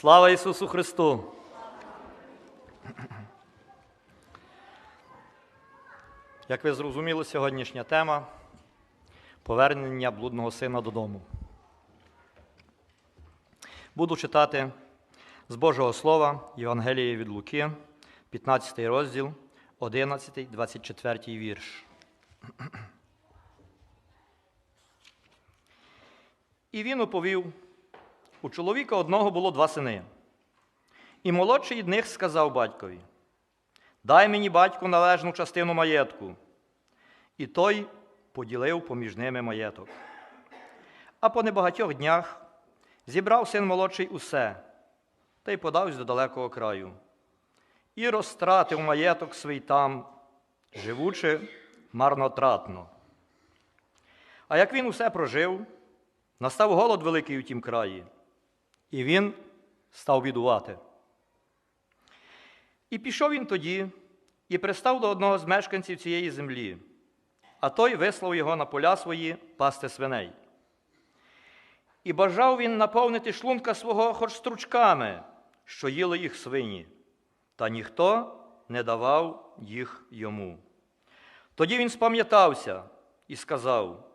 Слава Ісусу Христу! Як ви зрозуміли, сьогоднішня тема повернення блудного сина додому. Буду читати з Божого Слова Євангеліє від Луки, 15 розділ, 11, 24 вірш. І він оповів, у чоловіка одного було два сини. І молодший від них сказав батькові: Дай мені батьку належну частину маєтку. І той поділив поміж ними маєток. А по небагатьох днях зібрав син молодший усе та й подався до далекого краю. І розтратив маєток свій там, живучи марнотратно. А як він усе прожив, настав голод великий у тім краї, і він став бідувати. І пішов він тоді і пристав до одного з мешканців цієї землі, а той вислав його на поля свої пасти свиней. І бажав він наповнити шлунка свого хоч стручками, що їли їх свині, та ніхто не давав їх йому. Тоді він спам'ятався і сказав: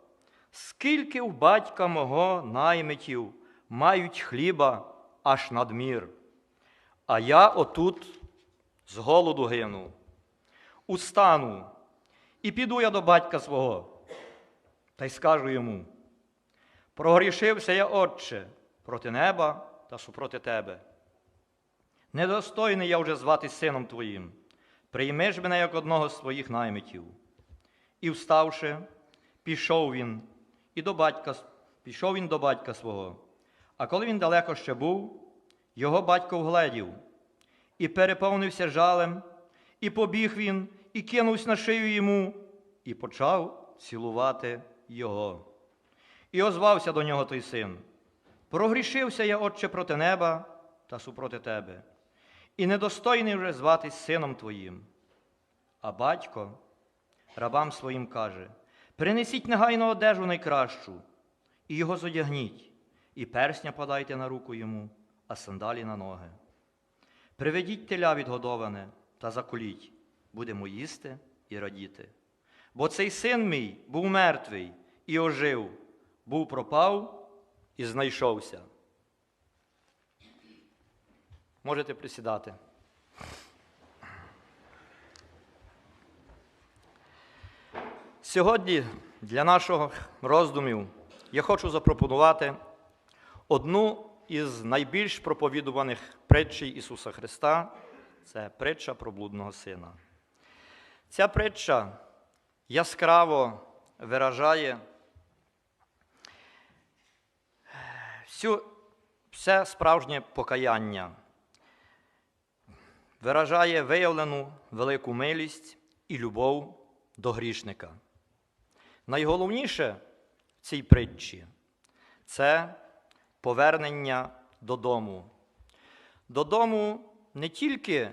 Скільки в батька мого наймитів мають хліба аж надмір, а я отут з голоду гину. Устану і піду я до батька свого, та й скажу йому: прогрішився я, Отче, проти неба та супроти тебе. Недостойний я вже звати сином твоїм, прийми ж мене як одного з своїх наймитів. І вставши, пішов він і до батька, пішов він до батька свого. А коли він далеко ще був, його батько вгледів, і переповнився жалем, і побіг він, і кинувся на шию йому, і почав цілувати його. І озвався до нього той син: Прогрішився я, Отче, проти неба та супроти тебе, і недостойний вже зватись сином твоїм. А батько рабам своїм каже: Принесіть негайно одежу найкращу, і його зодягніть, і персня подайте на руку йому, а сандалі на ноги. Приведіть теля відгодоване та заколіть, будемо їсти і радіти. Бо цей син мій був мертвий і ожив, був пропав і знайшовся. Можете присідати. Сьогодні для нашого роздумів я хочу запропонувати одну із найбільш проповідуваних притчій Ісуса Христа це притча про блудного сина. Ця притча яскраво виражає всю, все справжнє покаяння, виражає виявлену велику милість і любов до грішника. Найголовніше в цій притчі це повернення додому. Додому не тільки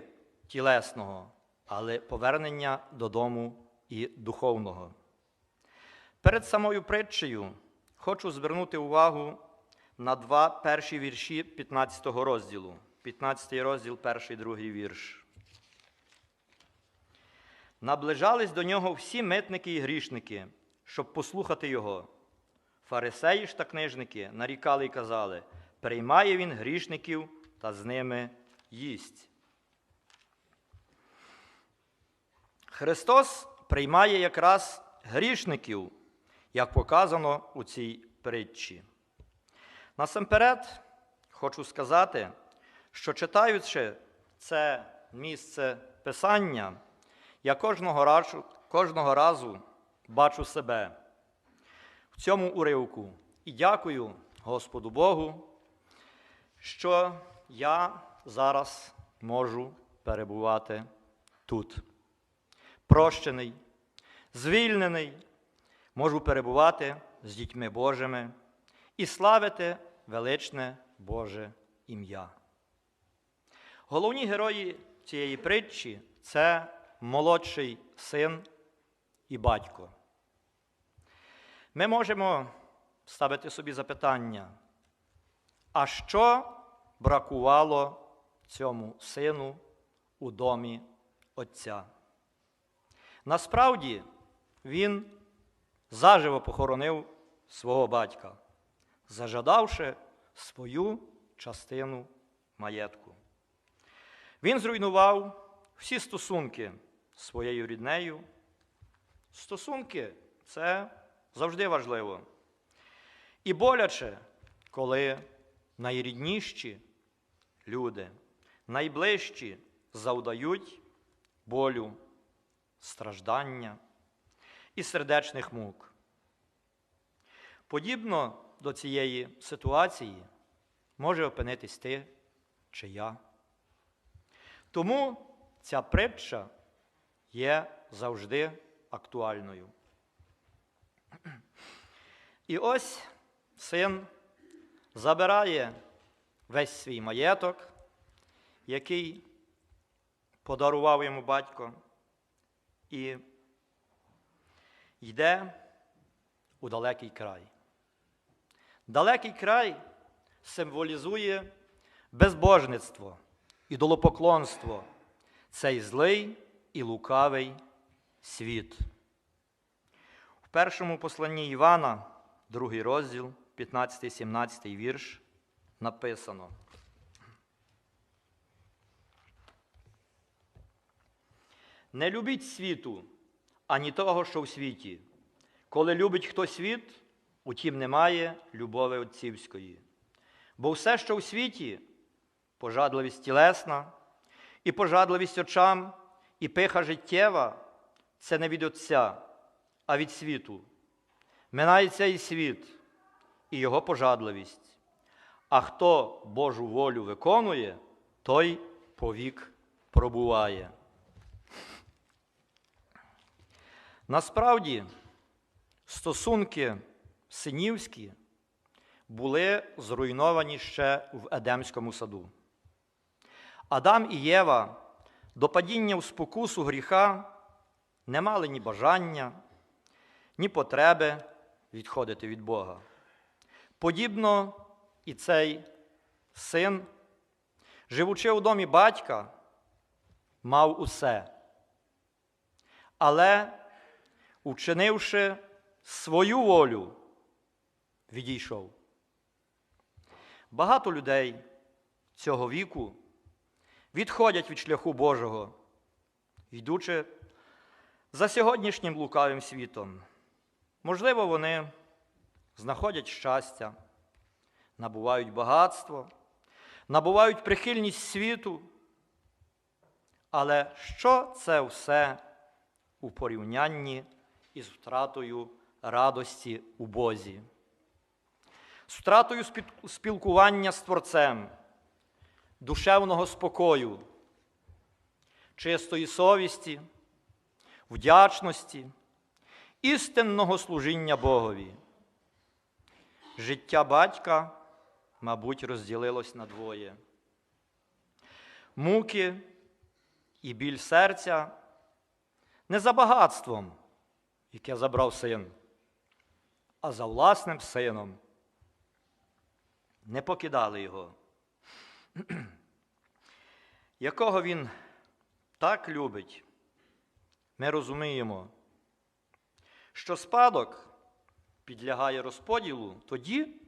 тілесного, але повернення додому і духовного. Перед самою притчею хочу звернути увагу на два перші вірші 15 розділу. 15 розділ, перший другий вірш. Наближались до нього всі митники і грішники, щоб послухати його. Фарисеї ж та книжники нарікали і казали, приймає він грішників та з ними їсть. Христос приймає якраз грішників, як показано у цій притчі. Насамперед, хочу сказати, що читаючи це місце Писання, я кожного разу, кожного разу бачу себе цьому уривку і дякую Господу Богу, що я зараз можу перебувати тут. Прощений, звільнений, можу перебувати з дітьми Божими і славити величне Боже ім'я. Головні герої цієї притчі це молодший син і батько. Ми можемо ставити собі запитання, а що бракувало цьому сину у домі Отця. Насправді він заживо похоронив свого батька, зажадавши свою частину маєтку. Він зруйнував всі стосунки своєю ріднею. Стосунки це завжди важливо. І боляче, коли найрідніші люди, найближчі завдають болю, страждання і сердечних мук. Подібно до цієї ситуації може опинитись ти чи я. Тому ця притча є завжди актуальною. І ось син забирає весь свій маєток, який подарував йому батько, і йде у далекий край. Далекий край символізує безбожництво, ідолопоклонство, цей злий і лукавий світ. Першому посланні Івана, другий розділ, 15-17 вірш, написано. Не любіть світу, ані того, що в світі. Коли любить хто світ, утім немає любові отцівської. Бо все, що в світі, пожадливість тілесна, і пожадливість очам, і пиха життєва це не від Отця, а від світу. Минається і світ, і його пожадливість. А хто Божу волю виконує, той повік пробуває. Насправді, стосунки синівські були зруйновані ще в Едемському саду. Адам і Єва до падіння в спокусу гріха не мали ні бажання, ні потреби відходити від Бога. Подібно і цей син, живучи у домі батька, мав усе. Але, учинивши свою волю, відійшов. Багато людей цього віку відходять від шляху Божого, йдучи за сьогоднішнім лукавим світом. Можливо, вони знаходять щастя, набувають багатство, набувають прихильність світу. Але що це все у порівнянні із втратою радості у Бозі? З втратою спілкування з Творцем, душевного спокою, чистої совісті, вдячності, істинного служіння Богові. Життя батька, мабуть, розділилось на двоє. Муки і біль серця не за багатством, яке забрав син, а за власним сином. Не покидали його, якого він так любить, ми розуміємо, що спадок підлягає розподілу тоді,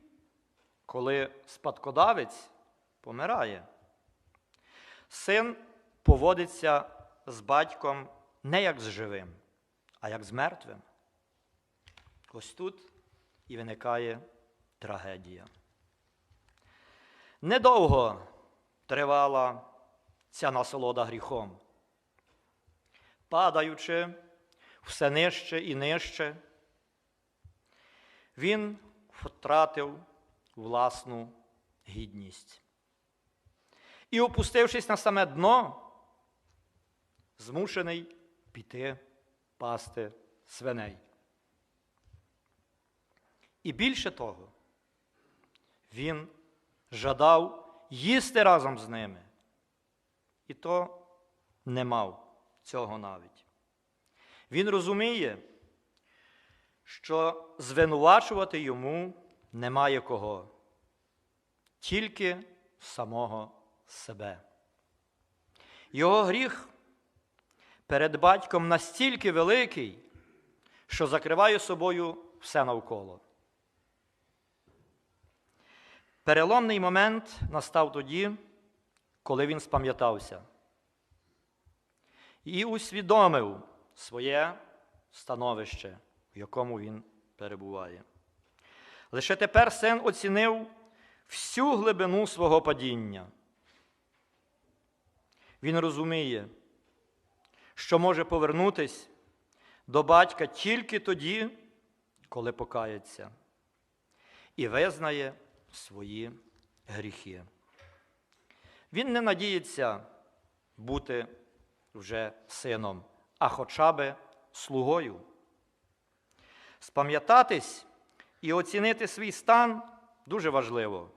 коли спадкодавець помирає. Син поводиться з батьком не як з живим, а як з мертвим. Ось тут і виникає трагедія. Недовго тривала ця насолода гріхом. Падаючи все нижче і нижче, він втратив власну гідність. І, опустившись на саме дно, змушений піти пасти свиней. І більше того, він жадав їсти разом з ними. І то не мав цього навіть. Він розуміє, що звинувачувати йому немає кого, тільки самого себе. Його гріх перед батьком настільки великий, що закриває собою все навколо. Переломний момент настав тоді, коли він спам'ятався і усвідомив своє становище, в якому він перебуває. Лише тепер син оцінив всю глибину свого падіння. Він розуміє, що може повернутися до батька тільки тоді, коли покається, і визнає свої гріхи. Він не надіється бути вже сином, а хоча би слугою. Спам'ятатись і оцінити свій стан дуже важливо,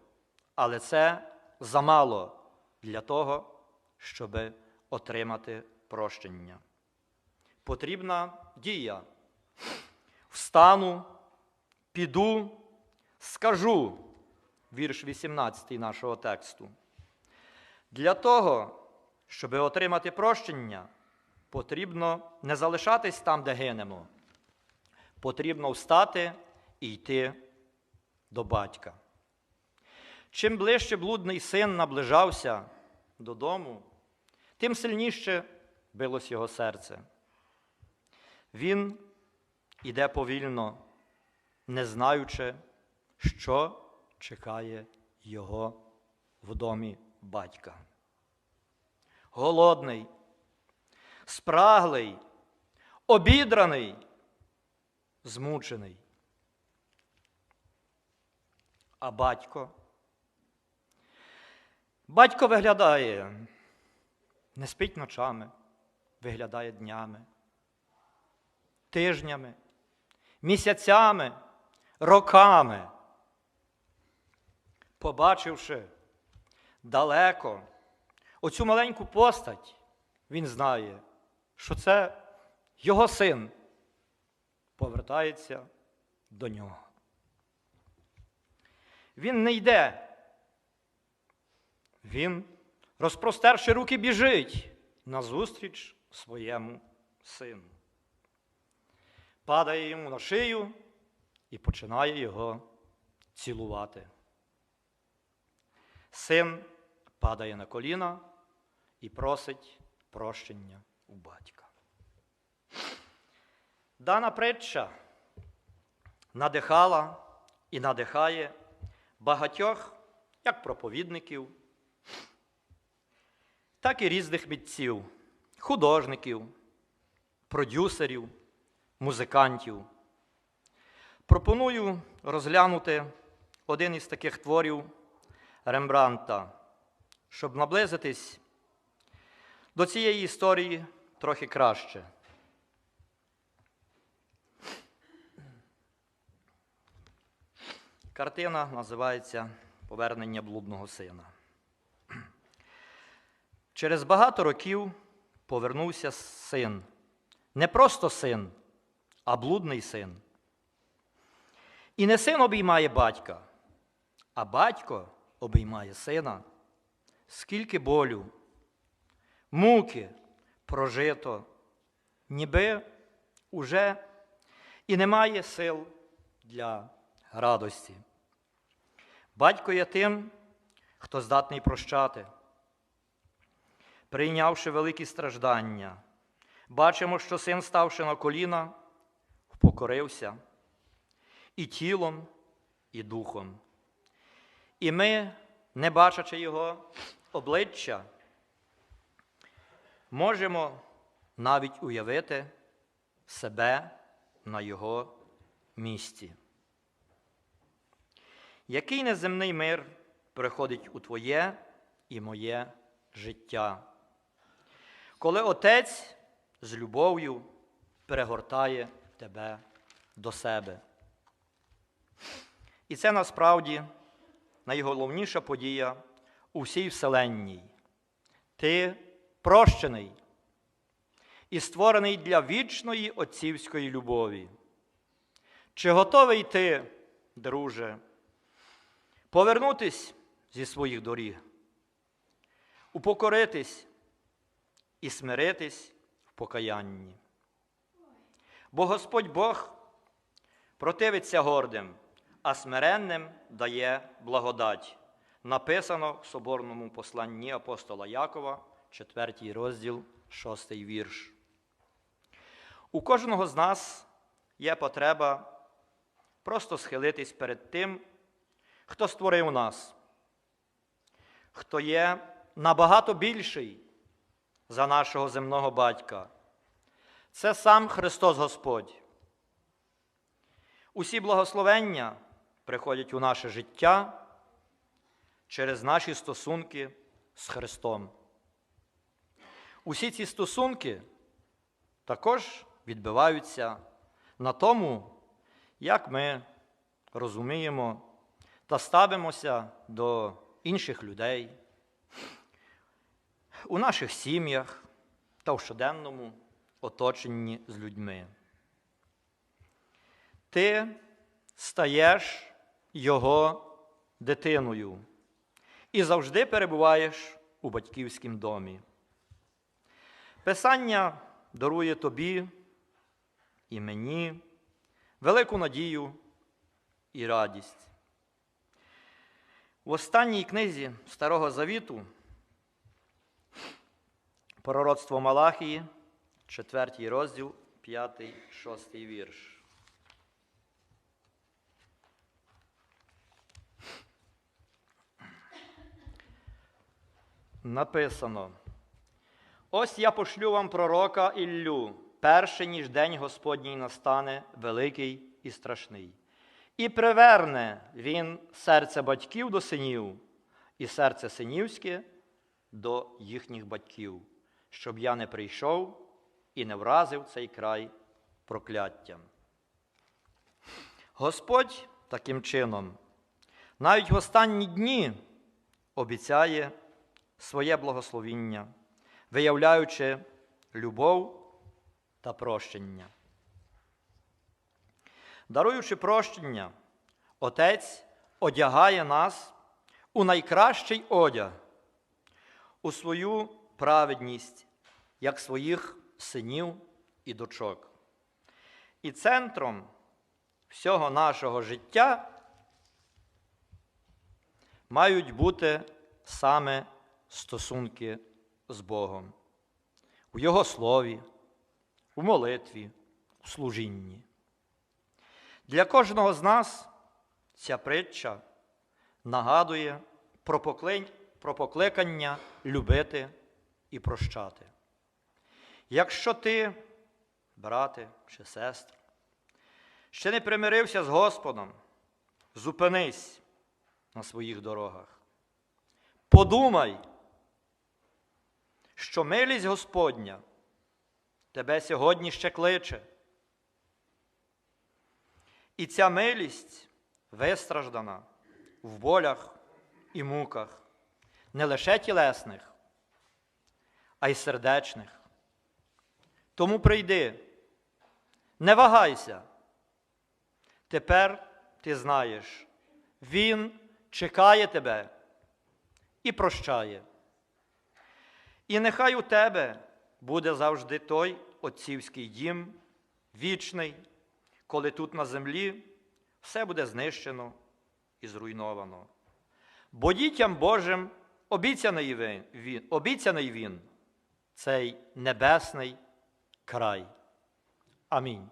але це замало для того, щоб отримати прощення. Потрібна дія. Встану, піду, скажу, вірш 18 нашого тексту. Для того, щоб отримати прощення, потрібно не залишатись там, де гинемо. Потрібно встати і йти до батька. Чим ближче блудний син наближався додому, тим сильніше билось його серце. Він іде повільно, не знаючи, що чекає його в домі батька. Голодний, спраглий, обідраний, змучений. А батько? Батько виглядає, не спить ночами, виглядає днями, тижнями, місяцями, роками. Побачивши далеко оцю маленьку постать, він знає, що це його син повертається до нього. Він не йде. Він, розпростерши руки, біжить назустріч своєму сину. Падає йому на шию і починає його цілувати. Син падає на коліна і просить прощення у батька. Дана притча надихала і надихає багатьох як проповідників, так і різних митців, художників, продюсерів, музикантів. Пропоную розглянути один із таких творів Рембранта, щоб наблизитись до цієї історії трохи краще. Картина називається Повернення блудного сина. Через багато років повернувся син. Не просто син, а блудний син. І не син обіймає батька, а батько обіймає сина. Скільки болю, муки прожито, ніби уже і немає сил для радості. Батько є тим, хто здатний прощати. Прийнявши великі страждання, бачимо, що син, ставши на коліна, впокорився і тілом, і духом. І ми, не бачачи його обличчя, можемо навіть уявити себе на його місці. Який неземний мир приходить у твоє і моє життя, коли Отець з любов'ю перегортає тебе до себе. І це насправді найголовніша подія у всій Вселенній. Ти прощений і створений для вічної отцівської любові. Чи готовий ти, друже, повернутись зі своїх доріг упокоритись і смиритись в покаянні. Бо Господь Бог противиться гордим, а смиренним дає благодать. Написано в соборному посланні апостола Якова, 4 розділ, 6 вірш. У кожного з нас є потреба просто схилитись перед тим, хто створив нас, хто є набагато більший за нашого земного батька. Це сам Христос Господь. Усі благословення приходять у наше життя через наші стосунки з Христом. Усі ці стосунки також відбиваються на тому, як ми розуміємо та ставимося до інших людей у наших сім'ях та в щоденному оточенні з людьми. Ти стаєш його дитиною і завжди перебуваєш у батьківському домі. Писання дарує тобі і мені велику надію і радість. В останній книзі Старого Завіту пророцтво Малахії, 4 розділ, 5, 6 вірш. Написано. Ось я пошлю вам пророка Іллю, перше, ніж день Господній настане, великий і страшний. І приверне він серце батьків до синів, і серце синівське до їхніх батьків, щоб я не прийшов і не вразив цей край прокляттям. Господь таким чином, навіть в останні дні обіцяє своє благословіння, виявляючи любов та прощення. Даруючи прощення, Отець одягає нас у найкращий одяг, у свою праведність, як своїх синів і дочок. І центром всього нашого життя мають бути саме стосунки з Богом, у Його слові, у молитві, у служінні. Для кожного з нас ця притча нагадує про, поклин, про покликання любити і прощати. Якщо ти, брате чи сестра, ще не примирився з Господом, зупинись на своїх дорогах. Подумай, що милість Господня тебе сьогодні ще кличе. І ця милість вистраждана в болях і муках, не лише тілесних, а й сердечних. Тому прийди, не вагайся. Тепер ти знаєш, Він чекає тебе і прощає. І нехай у тебе буде завжди той отцівський дім, вічний, коли тут на землі все буде знищено і зруйновано. Бо дітям Божим обіцяний він, обіцяний він цей небесний край. Амінь.